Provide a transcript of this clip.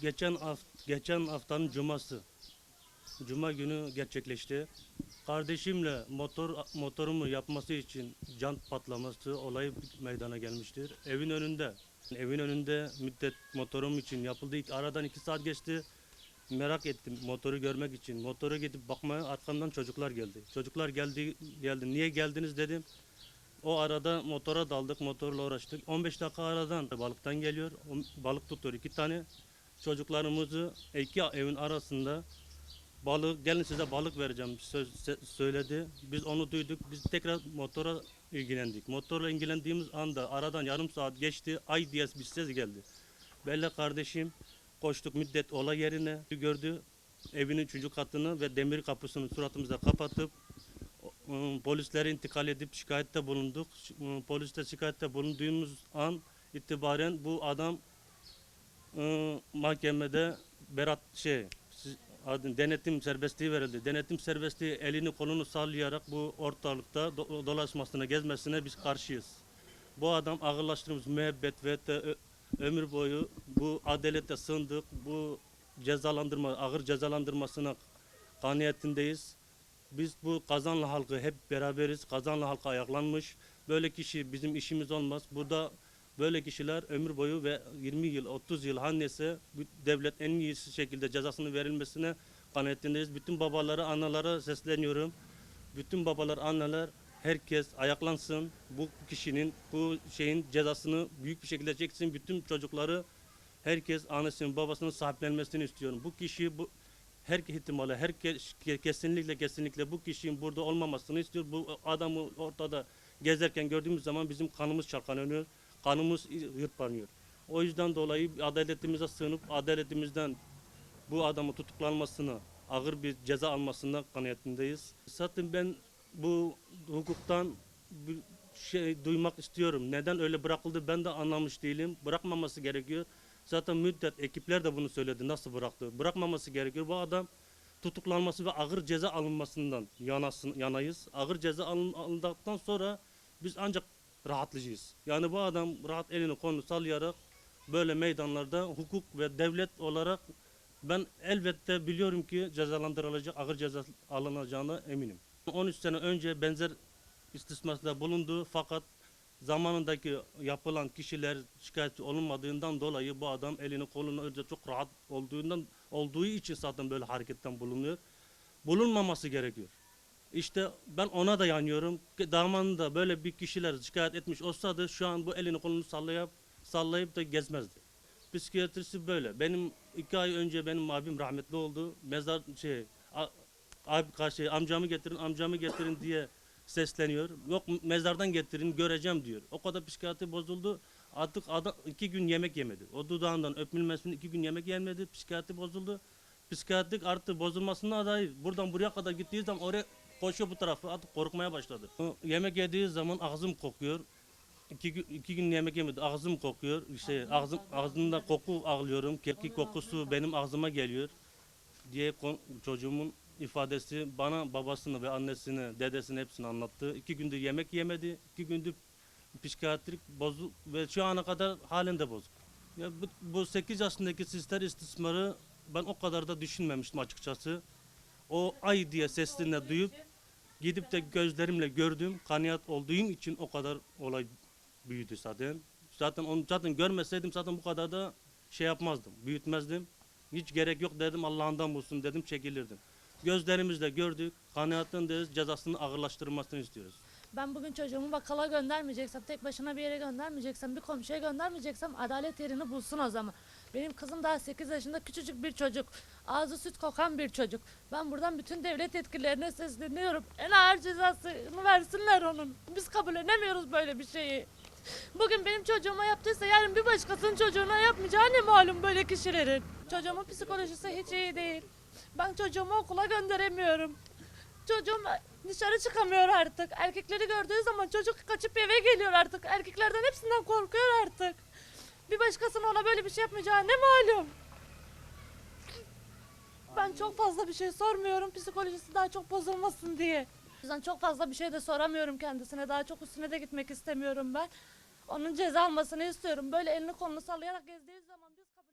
geçen haft geçen haftanın cuması. Cuma günü gerçekleşti. Kardeşimle motor motorumu yapması için jant patlaması olayı meydana gelmiştir. Evin önünde. Evin önünde müddet motorum için yapıldı. Aradan iki saat geçti. Merak ettim motoru görmek için. Motoru gidip bakmaya arkamdan çocuklar geldi. Çocuklar geldi geldi. Niye geldiniz dedim. O arada motora daldık, motorla uğraştık. 15 dakika aradan balıktan geliyor. Balık tutuyor iki tane. Çocuklarımızı iki evin arasında balık gelin size balık vereceğim söz söyledi. Biz onu duyduk. Biz tekrar motora ilgilendik. Motorla ilgilendiğimiz anda aradan yarım saat geçti. Ay diye bir ses geldi. Bella kardeşim koştuk müddet olay yerine gördü. Evinin üçüncü katını ve demir kapısını suratımıza kapatıp ıı, polislere intikal edip şikayette bulunduk. Iı, Poliste şikayette bulunduğumuz an itibaren bu adam mahkemede berat şey denetim serbestliği verildi. Denetim serbestliği elini kolunu sallayarak bu ortalıkta do- dolaşmasına, gezmesine biz karşıyız. Bu adam ağırlaştırdığımız müebbet ve ömür boyu bu adalete sığındık. Bu cezalandırma, ağır cezalandırmasına kaniyetindeyiz. Biz bu Kazanlı halkı hep beraberiz. Kazanlı halkı ayaklanmış. Böyle kişi bizim işimiz olmaz. Burada böyle kişiler ömür boyu ve 20 yıl, 30 yıl annesi devlet en iyisi şekilde cezasını verilmesine kanaatindeyiz. Bütün babalara, analara sesleniyorum. Bütün babalar, anneler herkes ayaklansın. Bu kişinin, bu şeyin cezasını büyük bir şekilde çeksin. Bütün çocukları herkes annesinin, babasının sahiplenmesini istiyorum. Bu kişi bu her ihtimalle herkes kesinlikle kesinlikle bu kişinin burada olmamasını istiyor. Bu adamı ortada gezerken gördüğümüz zaman bizim kanımız çalkalanıyor. Kanımız yırtlanıyor. O yüzden dolayı adaletimize sığınıp adaletimizden bu adamı tutuklanmasını, ağır bir ceza almasına kanaatindeyiz. Zaten ben bu hukuktan bir şey duymak istiyorum. Neden öyle bırakıldı ben de anlamış değilim. Bırakmaması gerekiyor. Zaten müddet ekipler de bunu söyledi. Nasıl bıraktı? Bırakmaması gerekiyor. Bu adam tutuklanması ve ağır ceza alınmasından yanasın, yanayız. Ağır ceza alın, alındıktan sonra biz ancak rahatlayacağız. Yani bu adam rahat elini kolunu sallayarak böyle meydanlarda hukuk ve devlet olarak ben elbette biliyorum ki cezalandırılacak, ağır ceza alınacağına eminim. 13 sene önce benzer istismarda bulundu fakat zamanındaki yapılan kişiler şikayetçi olunmadığından dolayı bu adam elini kolunu önce çok rahat olduğundan olduğu için zaten böyle hareketten bulunuyor. Bulunmaması gerekiyor. İşte ben ona da yanıyorum. Ki Zamanında böyle bir kişiler şikayet etmiş olsaydı şu an bu elini kolunu sallayıp sallayıp da gezmezdi. Psikiyatrisi böyle. Benim iki ay önce benim abim rahmetli oldu. Mezar şey abi karşı amcamı getirin amcamı getirin diye sesleniyor. Yok mezardan getirin göreceğim diyor. O kadar psikiyatri bozuldu. Artık adam iki gün yemek yemedi. O dudağından öpülmesini iki gün yemek yemedi. Psikiyatri bozuldu. Psikiyatrik artı bozulmasına dair buradan buraya kadar gittiği zaman oraya koşuyor bu tarafa artık korkmaya başladı. Yemek yediği zaman ağzım kokuyor. İki, iki gün yemek yemedi. Ağzım kokuyor. İşte ağzım, ağzımda koku ağlıyorum. Kekik kokusu benim ağzıma geliyor diye çocuğumun ifadesi bana babasını ve annesini, dedesini hepsini anlattı. İki gündür yemek yemedi. iki gündür psikiyatrik bozuk ve şu ana kadar halinde bozuk. Ya bu, bu 8 yaşındaki sizler istismarı ben o kadar da düşünmemiştim açıkçası. O ay diye sesini duyup gidip de gözlerimle gördüm. Kaniyat olduğum için o kadar olay büyüdü zaten. Zaten onu zaten görmeseydim zaten bu kadar da şey yapmazdım, büyütmezdim. Hiç gerek yok dedim Allah'ından bulsun dedim çekilirdim. Gözlerimizle gördük. Kaniyatın cezasını ağırlaştırılmasını istiyoruz. Ben bugün çocuğumu bakkala göndermeyeceksem, tek başına bir yere göndermeyeceksem, bir komşuya göndermeyeceksem adalet yerini bulsun o zaman. Benim kızım daha 8 yaşında küçücük bir çocuk. Ağzı süt kokan bir çocuk. Ben buradan bütün devlet yetkililerine sesleniyorum. En ağır cezasını versinler onun. Biz kabul edemiyoruz böyle bir şeyi. Bugün benim çocuğuma yaptıysa yarın bir başkasının çocuğuna yapmayacağı ne malum böyle kişilerin. Çocuğumun psikolojisi hiç iyi değil. Ben çocuğumu okula gönderemiyorum. Çocuğum dışarı çıkamıyor artık. Erkekleri gördüğü zaman çocuk kaçıp eve geliyor artık. Erkeklerden hepsinden korkuyor artık. Bir başkasının ona böyle bir şey yapmayacağı ne malum. Ben çok fazla bir şey sormuyorum psikolojisi daha çok bozulmasın diye. O yüzden çok fazla bir şey de soramıyorum kendisine. Daha çok üstüne de gitmek istemiyorum ben. Onun ceza almasını istiyorum. Böyle elini kolunu sallayarak gezdiği zaman biz kabul